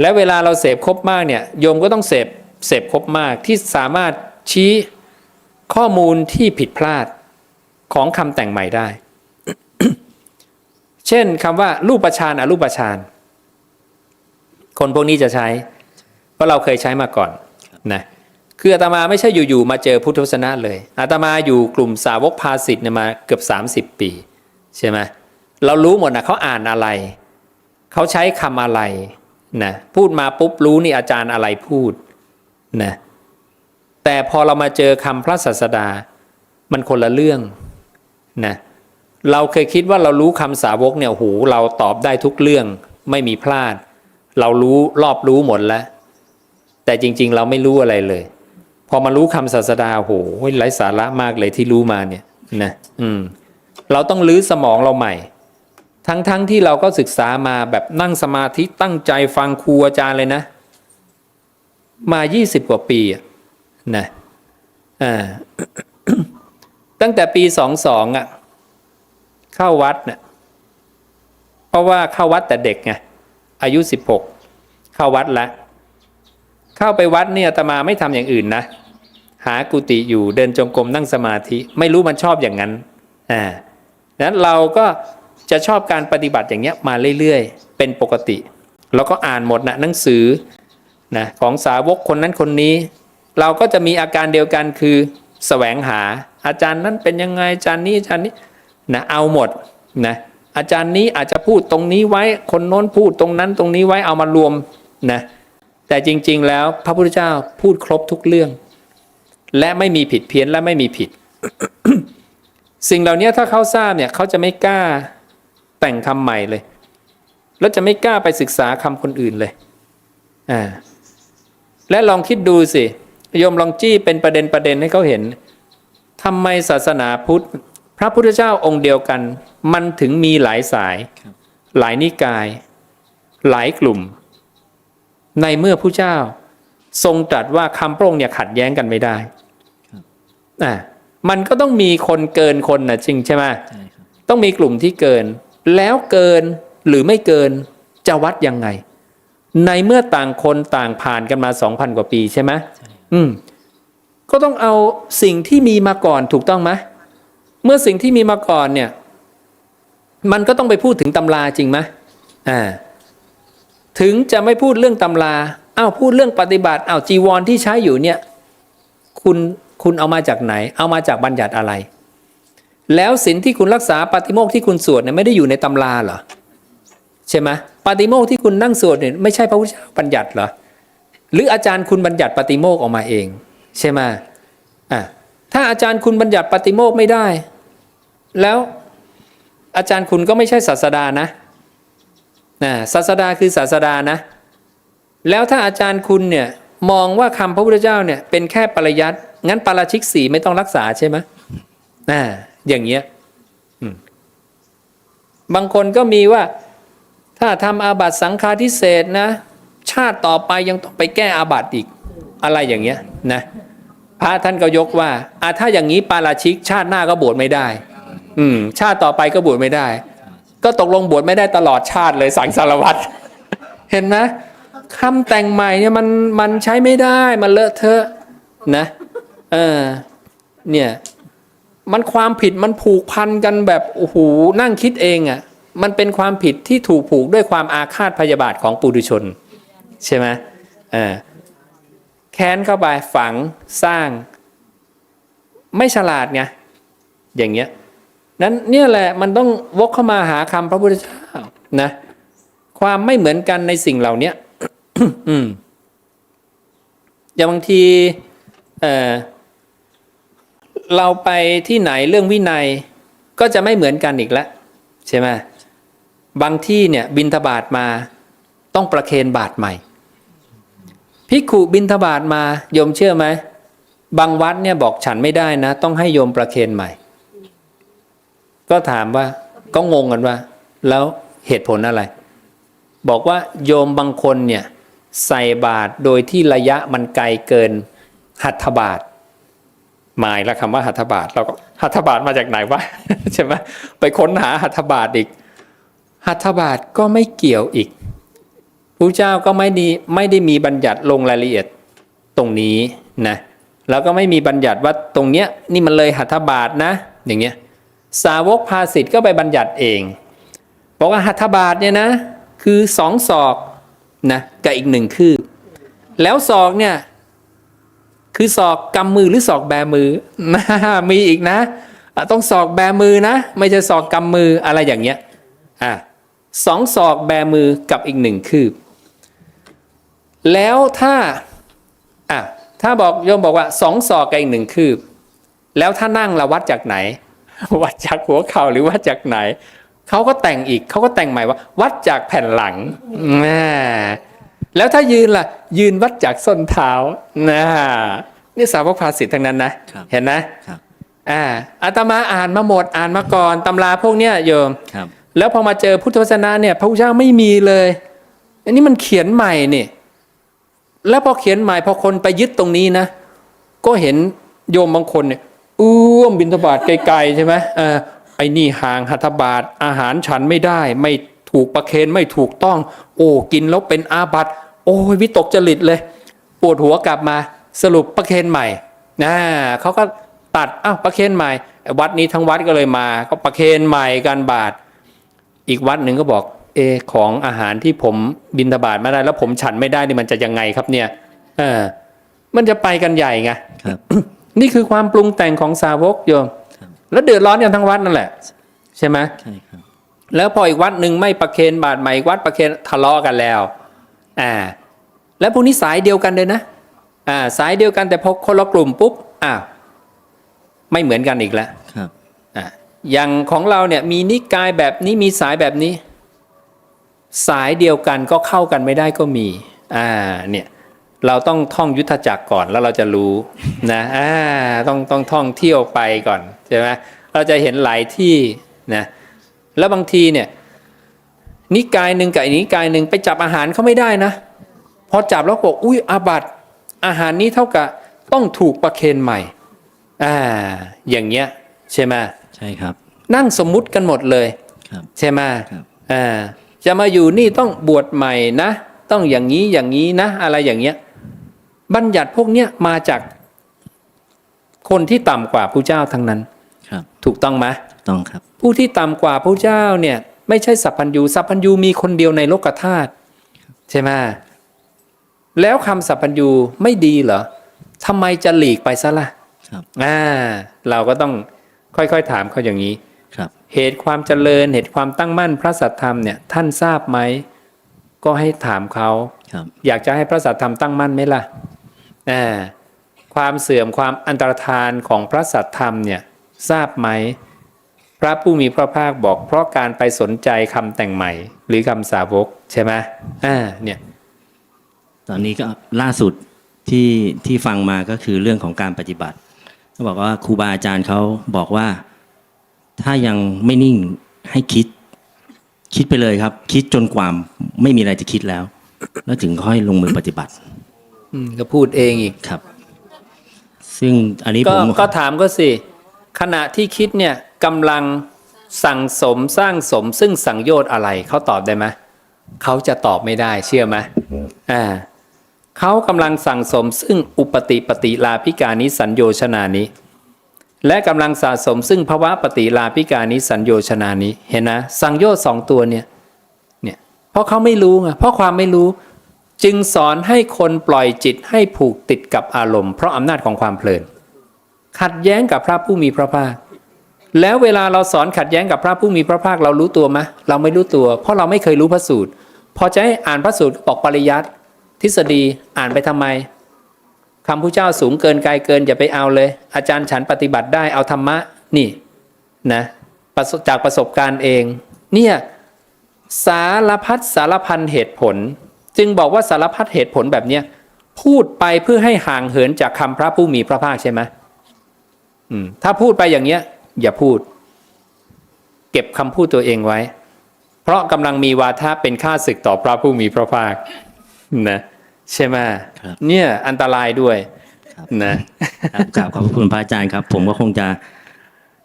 และเวลาเราเสพครบมากเนี่ยโยมก็ต้องเสพเสพครบมากที่สามารถชี้ข้อมูลที่ผิดพลาดของคำแต่งใหม่ได้ เช่นคำว่ารูปฌานอรูปฌานคนพวกนี้จะใช้ เพราะเราเคยใช้มาก่อนนะคืออาตมาไม่ใช่อยู่ๆมาเจอพุทธวจนะเลยอาตมาอยู่กลุ่มสาวกภาสิทธิ์เนี่ยมาเกือบ 30 ปีใช่ไหมเรารู้หมดนะเขาอ่านอะไร เขาใช้คำอะไร นะพูดมาปุ๊บรู้นี่อาจารย์อะไรพูดนะแต่พอเรามาเจอคำพระศาสดา มันคนละเรื่องนะเราเคยคิดว่าเรารู้คำสาวกเนี่ยโอ้โหเราตอบได้ทุกเรื่องไม่มีพลาด เรารู้รอบรู้หมดแล้ว แต่จริง ๆ เราไม่รู้อะไรเลย พอมารู้คำศาสดาโอ้โหไร้สาระมากเลยที่รู้มาเนี่ยนะอืมเราต้องลื้อสมองเราใหม่ ทั้งๆทที่เราก็ศึกษามาแบบนั่งสมาธิตั้งใจฟังครูอาจารย์เลยนะ มา 20 กว่าปีนะอ่าตั้งแต่ปี22อะ เข้าวัดเนะ่ยเพราะว่าเข้าวัดแต่เด็กไงอายุ 16 เข้าวัดแล้วเข้าไปวัดเนี่ยตมาไม่ทำอย่างอื่นนะ หากุฏิอยู่เดินจงกรมนั่งสมาธิ ไม่รู้มันชอบอย่างนั้นอ่านั้นเราก็ จะชอบการปฏิบัติอย่างเงี้ยมาเรื่อยๆ เป็นปกติ แล้วก็อ่านหมดนะหนังสือนะของสาวกคนนั้นคนนี้ เราก็จะมีอาการเดียวกันคือแสวงหาอาจารย์นั้นเป็นยังไงอาจารย์นี้อาจารย์นี้นะเอาหมดนะอาจารย์นี้อาจจะพูดตรงนี้ไว้คนโน้นพูดตรงนั้นตรงนี้ไว้เอามารวมนะแต่จริงๆแล้วพระพุทธเจ้าพูดครบทุกเรื่อง และไม่มีผิดเพี้ยนและไม่มีผิด สิ่งเหล่านี้ถ้าเขาทราบเนี่ยเขาจะไม่กล้า แต่งคำใหม่เลย แล้วจะไม่กล้าไปศึกษาคำคนอื่นเลยอ่าและลองคิดดูสิโยมลองจี้เป็นประเด็นประเด็นให้เขาเห็นทำไมศาสนาพุทธ พระพุทธเจ้าองค์เดียวกัน มันถึงมีหลายสาย หลายนิกาย หลายกลุ่ม ในเมื่อผู้เจ้า ทรงตรัสว่าคำพระองค์เนี่ยขัดแย้งกันไม่ได้อ่ามันก็ต้องมีคนเกินคนนะจริงใช่ไหมใช่ครับต้องมีกลุ่มที่เกิน แล้วเกินหรือไม่เกินจะวัดยังไง ในเมื่อต่างคนต่างผ่านกันมา2,000กว่าปีใช่ไหมใช่อืมก็ต้องเอาสิ่งที่มีมาก่อนถูกต้องไหมเมื่อสิ่งที่มีมาก่อนเนี่ย มันก็ต้องไปพูดถึงตำราจริงไหมอ่าถึงจะไม่พูดเรื่องตำราอ้าวพูดเรื่องปฏิบัติอ้าวจีวรที่ใช้อยู่เนี่ย คุณคุณเอามาจากไหน เอามาจากบัญญัติอะไร แล้วศีลที่คุณรักษาปาฏิโมกข์ที่คุณสวดเนี่ยไม่ได้อยู่ในตำราเหรอใช่ไหมปาฏิโมกข์ที่คุณนั่งสวดเนี่ยไม่ใช่พระพุทธเจ้าบัญญัติเหรอหรืออาจารย์คุณบัญญัติปาฏิโมกข์ออกมาเอง ใช่ไหมอะถ้าอาจารย์คุณบัญญัติปาฏิโมกข์ไม่ได้ แล้วอาจารย์คุณก็ไม่ใช่ศาสดานะนะศาสดาคือศาสดานะ แล้วถ้าอาจารย์คุณเนี่ยมองว่าคำพระพุทธเจ้าเนี่ยเป็นแค่ปริยัติงั้นปาราชิกสีไม่ต้องรักษาใช่ไหมอ่า อย่างเงี้ยบางคนก็มีว่า ถ้าทำอาบัติสังฆาทิเศษนะ ชาติต่อไปยังต้องไปแก้อาบัติอีก อะไรอย่างเงี้ยนะพระท่านก็ยกว่าอาถ้าอย่างนี้ปาราชิก ชาติหน้าก็บวชไม่ได้ อืม ชาติต่อไปก็บวชไม่ได้ ก็ตกลงบวชไม่ได้ตลอดชาติเลยสังสารวัตรเห็นไหมคำแต่งใหม่เนี่ยมันมันใช้ไม่ได้มันเลอะเทอะนะ เออ เนี่ย มันความผิดมันผูกพันกันแบบโอ้โหนั่งคิดเองอะ่ะมันเป็นความผิดที่ถูกผูกด้วยความอาฆาตพยาบาทของปุถุชน ใช่ไหมเออแค้นเข้าไปฝังสร้าง ไม่ฉลาดไงอย่างเงี้ยนั้นเนี่ยแหละมันต้องวกเข้ามาหาคำพระพุทธเจ้านะความไม่เหมือนกันในสิ่งเหล่านี้อย่างบางทีเออ เราไปที่ไหนเรื่องวินัยก็จะไม่เหมือนกันอีกแล้วใช่ไหมบางที่เนี่ยบินทบาทมาต้องประเคนบาทใหม่ภิกขุบินทบาทมาโยมเชื่อไหมบางวัดเนี่ยบอกฉันไม่ได้นะ ต้องให้โยมประเคนใหม่ ก็ถามว่าก็งงกันว่า แล้วเหตุผลอะไร บอกว่าโยมบางคนเนี่ยใส่บาตรโดยที่ระยะมันไกลเกินหัตถบาท หมายแล้วคำว่าหัตถบาทเราก็หัตถบาทมาจากไหนวะใช่ไหมไปค้นหาหัตถบาทอีก หัตถบาทก็ไม่เกี่ยวอีกพระเจ้าก็ไม่ดีไม่ได้มีบัญญัติลงรายละเอียดตรงนี้นะแล้วก็ไม่มีบัญญัติว่าตรงเนี้ยนี่มันเลยหัตถบาทนะ อย่างเงี้ยสาวกภาสิทธ์ก็ไปบัญญัติเองบอกว่าหัตถบาทเนี่ยนะคือสองศอกนะกับอีกหนึ่งคืบแล้วศอกเนี่ย คือศอกกำมือหรือศอกแบมือนะมีอีกนะต้องศอกแบมือนะ ไม่ใช่ศอกกำมืออะไรอย่างเงี้ยอะสองศอกแบมือกับอีกหนึ่งคืบ แล้วถ้าอะถ้าบอกโยมบอกว่าสองศอกกับอีกหนึ่งคืบ แล้วถ้านั่งเราวัดจากไหน วัดจากหัวเข่าหรือวัดจากไหนเขาก็แต่งอีกเขาก็แต่งใหม่ว่า วัดจากแผ่นหลังนะ แล้วถ้ายืนล่ะ ยืนวัดจากส้นเท้านะนี่สาวกภาษิตทั้งนั้นนะครับเห็นนะครับอ่าอาตมาอ่านมาหมดอ่านมาก่อนตำราพวกเนี้ยโยมครับแล้วพอมาเจอพุทธวจนะเนี่ยพระพุทธเจ้าไม่มีเลย อันนี้มันเขียนใหม่นี่แล้วพอเขียนใหม่พอคนไปยึดตรงนี้นะก็เห็นโยมบางคนเนี่ยอ้วมบินทบาทไกลๆใช่ไหมเออไอ้นี่ห่างหัตถบาทอาหารฉันไม่ได้ไม่ ถูกประเคนไม่ถูกต้อง โอ้กินแล้วเป็นอาบัติ โอ้ยวิตกจริตเลย ปวดหัวกลับมาสรุปประเคนใหม่นะเขาก็ตัดอ้าวประเคนใหม่ไอ้วัดนี้ทั้งวัดก็เลยมา ก็ประเคนใหม่กันบาท อีกวัดหนึ่งก็บอกเออของอาหารที่ผมบินทบาทมาได้ แล้วผมฉันไม่ได้นี่มันจะยังไงครับเนี่ยเออมันจะไปกันใหญ่ไงครับนี่คือความปรุงแต่งของสาวกโยมครับแล้วเดือดร้อนกันทั้งวัดนั่นแหละ ใช่ไหมใช่ครับ แล้วพออีกวัดหนึ่งไม่ประเคนบาทใหม่อีกวัดประเคนทะเลาะกันแล้วอ่าแล้วพวกนี้สายเดียวกันเลยนะอ่าสายเดียวกันแต่พอคนละกลุ่มปุ๊บอ้าวไม่เหมือนกันอีกแล้วครับอะอย่างของเราเนี่ยมีนิกายแบบนี้มีสายแบบนี้ สายเดียวกันก็เข้ากันไม่ได้ก็มีอ่าเนี่ยเราต้องท่องยุทธจักรก่อนแล้วเราจะรู้นะอ่าต้องต้องท่องเที่ยวไปก่อนใช่ไหมเราจะเห็นหลายที่นะ แล้วบางทีเนี่ยนิกายหนึ่งกับอีกนิกายหนึ่งไปจับอาหารเขาไม่ได้นะ พอจับแล้วบอกอุ้ยอาบัตอาหารนี้เท่ากับต้องถูกประเคนใหม่อ่าอย่างเงี้ยใช่ไหมใช่ครับ นั่งสมมุติกันหมดเลยครับใช่ไหมครับอ่าจะมาอยู่นี่ต้องบวชใหม่นะ ต้องอย่างนี้อย่างนี้นะ อะไรอย่างเงี้ยบัญญัติพวกเนี้ยมาจากคนที่ต่ำกว่าผู้เจ้าทั้งนั้นครับถูกต้องไหม ต้องครับ ผู้ที่ต่ำกว่าผู้เจ้าเนี่ยไม่ใช่สัพพัญญูสัพพัญญูมีคนเดียวในโลกธาตุใช่ไหมแล้วคำสัพพัญญูไม่ดีเหรอทำไมจะหลีกไปซะล่ะครับอ่าเราก็ต้องค่อยๆถามเขาอย่างนี้ครับ เหตุความเจริญเหตุความตั้งมั่นพระสัทธรรมเนี่ยท่านทราบไหมก็ให้ถามเขาครับอยากจะให้พระสัทธรรมตั้งมั่นไหมล่ะอ่าความเสื่อมความอันตรธานของพระสัทธรรมเนี่ยทราบไหมพ ระผู้มีพระภาคบอกเพราะการไปสนใจคำแต่งใหม่ หรือคำสาวกใช่ไหมอ่าเนี่ย ตอนนี้ก็ล่าสุดที่ที่ฟังมาก็คือเรื่องของการปฏิบัติเขาบอกว่าครูบาอาจารย์เขาบอกว่า ถ้ายังไม่นิ่งให้คิด คิดไปเลยครับ คิดจนกว่าไม่มีอะไรจะคิดแล้ว แล้วถึงค่อยลงมือปฏิบัติอืมก็พูดเองอีกครับ ซึ่งอันนี้ก็ผมก็ถามก็สิขณะที่คิดเนี่ย กำลังสั่งสมสร้างสมซึ่งสังโยชน์อะไรเขาตอบได้ไหมเขาจะตอบไม่ได้เชื่อไหมอ่าเขากำลังสั่งสมซึ่งอุปติปฏิลาภิกานิสัญโยชนานี้ และกำลังสะสมซึ่งภวะปฏิลาภิกานิสัญโยชนานี้ เห็นนะสังโยชน์สองตัวเนี่ยเนี่ยเพราะเขาไม่รู้ไงเพราะความไม่รู้จึงสอนให้คนปล่อยจิตให้ผูกติดกับอารมณ์เพราะอำนาจของความเพลิน ขัดแย้งกับพระผู้มีพระภาค แล้วเวลาเราสอนขัดแย้งกับพระผู้มีพระภาคเรารู้ตัวไหมเราไม่รู้ตัว เพราะเราไม่เคยรู้พระสูตร พอจะให้อ่านพระสูตรบอกปริยัติทฤษฎีอ่านไปทำไมคำพุทธเจ้าสูงเกินไกลเกินอย่าไปเอาเลย อาจารย์ฉันปฏิบัติได้เอาธรรมะนี่นะจากประสบการณ์เอง เนี่ยสารพัดสารพันเหตุผล จึงบอกว่าสารพัดเหตุผลแบบเนี้ยพูดไปเพื่อให้ห่างเหินจากคำพระผู้มีพระภาคใช่ไหมถ้าพูดไปอย่างเงี้ย อย่าพูด เก็บคำพูดตัวเองไว้ เพราะกำลังมีวาทะเป็นค่าศึกต่อพระผู้มีพระภาคนะใช่ไหมครับเนี่ยอันตรายด้วยครับนะครับกราบขอบพระคุณพระอาจารย์ครับ ผมก็คงจะ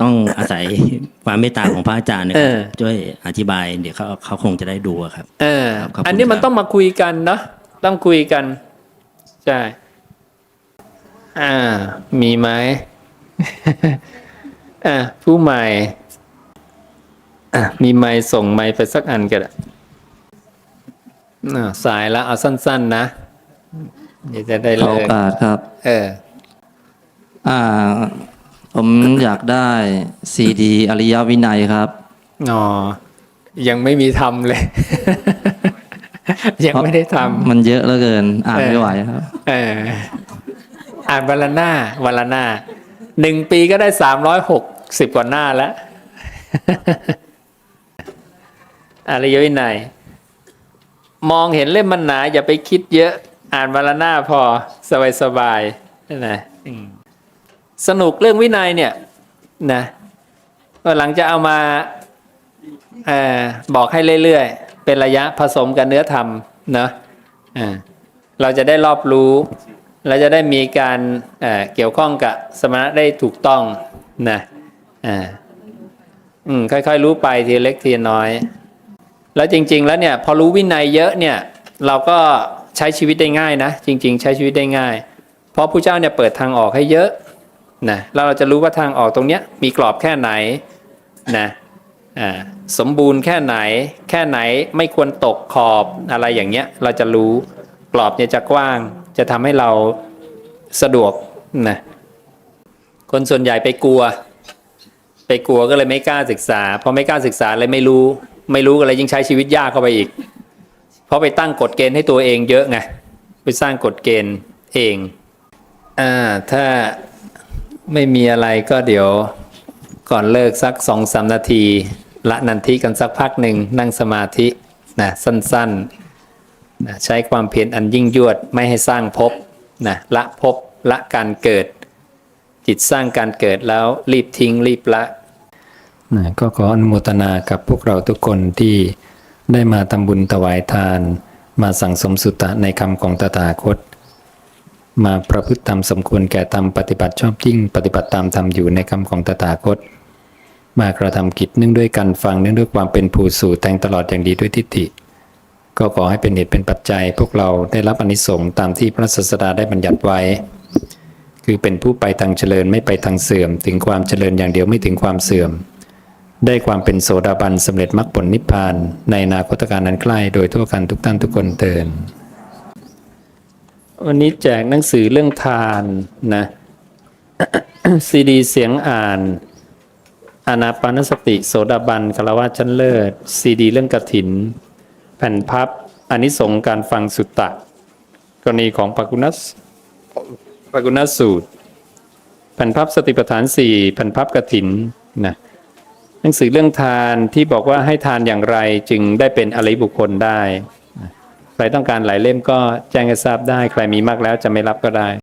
ต้องอาศัยความเมตตาของพระอาจารย์นะคเอรับอช่วยอธิบายเดี๋ยวเขาเขาคงจะได้ดูอะครับ เออครับขอบคุณอันนี้มันครับต้องมาคุยกันเนาะต้องคุยกันใช่อ่ามีไหม อะผู้ใหม่อะมีไม้ส่งไม้ไปสักอันก็ได้อ่าสายแล้วเอาสั้น ๆ นะเดี๋ยวจะได้ขอเลิโอกกาสครับ เออ อ่า ผมอยากได้ซีดีอริยวินัยครับ อ๋อ ยังไม่มีทำเลย ยังไม่ได้ทำมันเยอะเหลือเกิน อ่านไม่ไหวครับ เออ อ่านวันละหน้าวันละหน้าหนึ่งปีก็ได้สามร้อยหก สิบกว่าหน้าแล้วอริยวินัยมองเห็นเล่มมันหนา อย่าไปคิดเยอะอ่านวันละหน้าพอสบายสบายๆนั่นนะอืมสนุกเรื่องวินัยเนี่ย นะวันหลังจะเอามาเออบอกให้เรื่อยๆ เป็นระยะผสมกับเนื้อธรรมเนอะอ่าเราจะได้รอบรู้ เราจะได้มีการเอ่อเกี่ยวข้องกับสมณะได้ถูกต้องนะ อ่าอืมค่อยๆ รู้ไปทีเล็กทีน้อย แล้วจริง ๆ แล้วเนี่ย พอรู้วินัยเยอะเนี่ย เราก็ใช้ชีวิตได้ง่ายนะจริง ๆ ใช้ชีวิตได้ง่าย เพราะผู้เจ้าเนี่ยเปิดทางออกให้เยอะนะแล้วเราจะรู้ว่าทางออกตรงเนี้ยมีกรอบแค่ไหนนะอ่าสมบูรณ์แค่ไหน แค่ไหนไม่ควรตกขอบอะไรอย่างเงี้ย เราจะรู้กรอบเนี่ยจะกว้าง จะทำให้เราสะดวกนะคนส่วนใหญ่ไปกลัว ไปกลัวก็เลยไม่กล้าศึกษาพอไม่กล้าศึกษาเลยไม่รู้ ไม่รู้ก็เลยยิ่งใช้ชีวิตยากเข้าไปอีก เพราะไปตั้งกฎเกณฑ์ให้ตัวเองเยอะไงไปสร้างกฎเกณฑ์เองอ่าถ้าไม่มีอะไรก็เดี๋ยวก่อนเลิกสักสองสามนาที ละนันทิกันสักพักหนึ่งนั่งสมาธินะสั้นๆนะใช้ความเพียรอันยิ่งยวดไม่ให้สร้างภพนะละภพละการเกิด จิตสร้างการเกิดแล้วรีบทิ้งรีบละ นะก็ขออนุโมทนากับพวกเราทุกคนที่ได้มาทำบุญถวายทาน มาสั่งสมสุตตะในคำของตถาคต มาประพฤติตามสมควรแก่ธรรมปฏิบัติชอบยิ่งปฏิบัติตามธรรมอยู่ในคำของตถาคต มากระทำกิจเนื่องด้วยการฟังเนื่องด้วยความเป็นผู้สู่แทงตลอดอย่างดีด้วยทิฏฐิ ก็ขอให้เป็นเหตุเป็นปัจจัย พวกเราได้รับอนิสงส์ตามที่พระศาสดาได้บัญญัติไว้ คือเป็นผู้ไปทางเจริญไม่ไปทางเสื่อม ถึงความเจริญอย่างเดียวไม่ถึงความเสื่อม ได้ความเป็นโสดาบันสำเร็จมรรคผลนิพพาน ในนาคตการนั้นใกล้ โดยทั่วกันทุกท่านทุกคนเตือนวันนี้แจกหนังสือเรื่องทานนะซีดีเสียงอ่าน อานาปานสติ โสดาบันคารวะชั้นเลิศซีดีเรื่องกระถิน แผ่นพับอานิสงส์การฟังสุตตะ กรณีของปากุนัสปากุนัสสูตร แผ่นพับสติปัฏฐานสี่แผ่นพับกระถินนะ หนังสือเรื่องทานที่บอกว่าให้ทานอย่างไรจึงได้เป็นอริบุคคลได้ ใครต้องการหลายเล่มก็แจ้งให้ทราบได้ ใครมีมากแล้วจะไม่รับก็ได้